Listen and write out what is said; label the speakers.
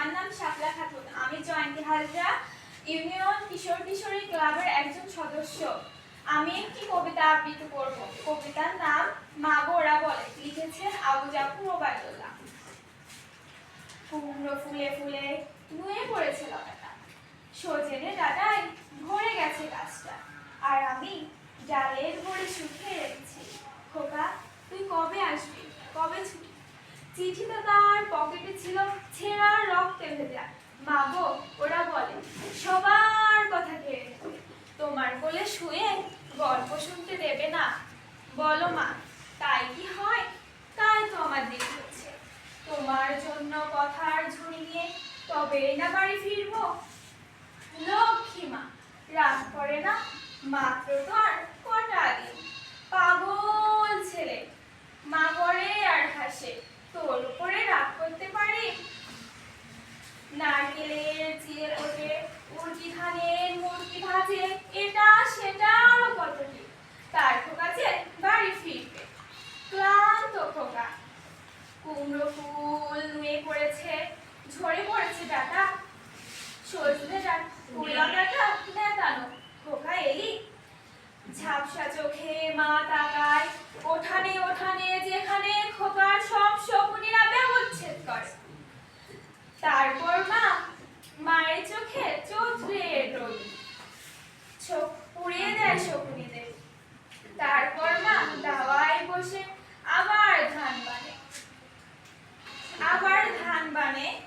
Speaker 1: আমার নাম শাপলা খাতুন। আমি জয়ন্তী হাজরা ইউনিয়ন কিশোর কিশোরী ক্লাবের একজন সদস্য। আমি একটি কবিতা আবৃত্তি করব। কবিতার নাম মা গোরা বলে। লিখেছেন আবু জাফর ওবায়দুল্লাহ কুমড়ো ফুলে ফুলে নুয়ে পড়েছে লতাটা। সজনে ডাটায় ভরে গেছে গাছটা। আর আমি ডালের ভরে শুকিয়ে রেখেছি। খোকা, তুই কবে আসবি? কবে ছুটি? চিঠিটা তার পকেটে ছিল ছেঁড়া ভেজা মা গো, ওরা বলে, সবার কথা নেবে। তোমার কোলে শুয়ে গল্প শুনতে দেবে না। বলো মা, তাই কি হয়? তাই তো আমার দেরি হচ্ছে। তোমার জন্য কথার ঝুড়ি নিয়ে তবে না বাড়ি ফিরবো? লক্ষ্মী মা রাগ করে না মাত্র তো আর কটা দিন পাগল ছেলে মা করে আর হাসে তোর উপরে রাগ করতে পারি নারকেলের চিড়ে ওঠে উর্কি ধানের মুরগি ভাজে এটা সেটা আরও কত কি তার কাছে বাড়ি ফিরবে ক্লান্ত খোকা কুমড়ো ফুল নুয়ে পড়েছে ঝরে পড়েছে ডাটা। সজনে ডাটা নেতানো খোকা এলি। ঝাপসা চোখে মা তাকায়, ওঠানে ওঠানে যেখানে খোকার সব শকুনিরা ব্যবচ্ছেদ করে। তারপর মা মায়ের চোখে 좋아해?